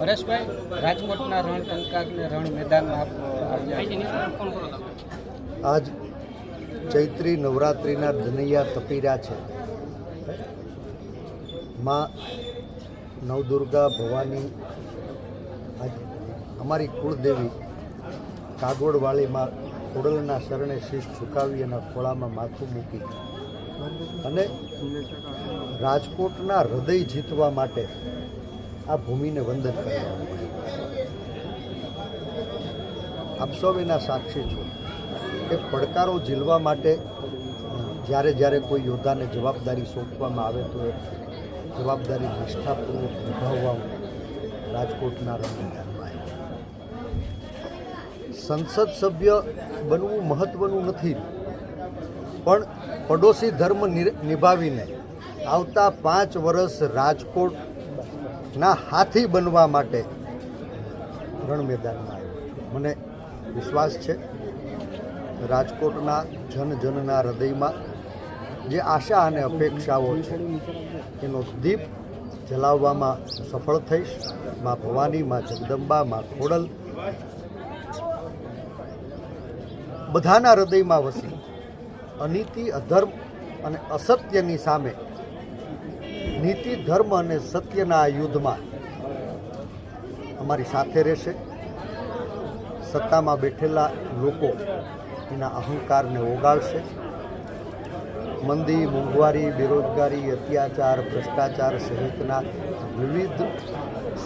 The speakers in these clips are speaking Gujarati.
પરેશભાઈ, રાજકોટના રણટંકાને રણ મેદાનમાં આજ ચૈત્રી નવરાત્રિના ધનૈયા તપીરા છે. માં નવદુર્ગા ભવાની અમારી કુળદેવી કાગોડવાળીમાં ખોડલના શરણે શીશ ઝુકાવી અને ખોળામાં માથું મૂકી અને રાજકોટના હૃદય જીતવા માટે આ ભૂમિને વંદન કરવામાં આપ સૌ એના સાક્ષી છો કે પડકારો ઝીલવા માટે, જ્યારે જ્યારે કોઈ યોદ્ધાને જવાબદારી સોંપવામાં આવે તો જવાબદારી નિષ્ઠાપૂર્વક નિભાવવા રાજકોટના આવ્યા. સંસદ સભ્ય બનવું મહત્વનું નથી, પણ પડોશી ધર્મ નિભાવીને આવતા પાંચ વર્ષ રાજકોટના હાથી બનવા માટે રણ મેદાનમાં આવ્યો. મને વિશ્વાસ છે, રાજકોટના જન જનના હૃદયમાં જે આશા અને અપેક્ષાઓ છે, એનો દીપ જલાવવામાં સફળ થઈશ. માં ભવાની, માં જગદંબા, માં ખોડલ બધાના હૃદયમાં વસી અનીતિ, અધર્મ અને અસત્યની સામે નીતિ, ધર્મ અને સત્યના યુદ્ધમાં અમારી સાથે રહેશે. સત્તામાં બેઠેલા લોકો એના અહંકારને ઓગાળશે. મંદી, મોંઘવારી, બેરોજગારી, અત્યાચાર, ભ્રષ્ટાચાર સહિતના વિવિધ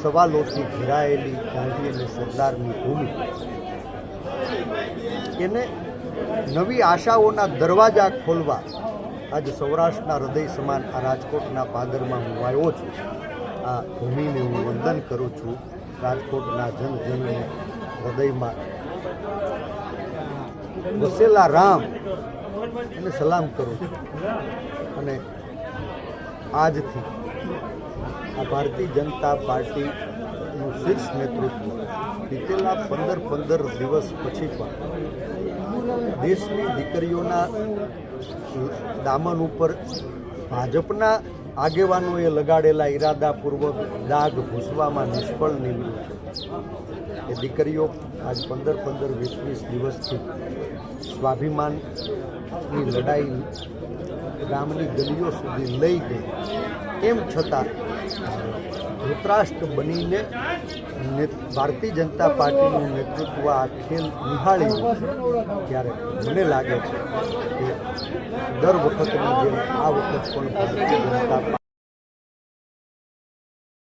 સવાલોથી ઘેરાયેલી ગાંધી અને સરદારની ભૂમિ. એને નવી આશાઓના દરવાજા ખોલવા આજે સૌરાષ્ટ્રના હૃદય સમાન આ રાજકોટના પાદરમાં હું આવ્યો છું. આ ભૂમિને હું વંદન કરું છું. રાજકોટના જનજનને હૃદયમાં વસેલા રામ એને સલામ કરું છું. અને આજથી આ ભારતીય જનતા પાર્ટીનું શીર્ષ નેતૃત્વ બીતેલા પંદર પંદર દિવસ પછી પણ દેશની દીકરીઓના દામન ઉપર ભાજપના આગેવાનોએ લગાડેલા ઈરાદાપૂર્વક દાગ ભૂસવામાં નિષ્ફળ નીવડ્યું છે. એ દીકરીઓ આજ પંદર પંદર વીસ વીસ દિવસથી સ્વાભિમાનની લડાઈ ગામની ગલીઓ સુધી લઈ ગઈ. એમ છતાં ધૃતરાષ્ટ્ર બનીને ભારતીય જનતા પાર્ટીનું નેતૃત્વ આ ખેલ નિહાળી ત્યારે મને લાગે છે કે દર વખતની આ વખત પણ ભારતીય જનતા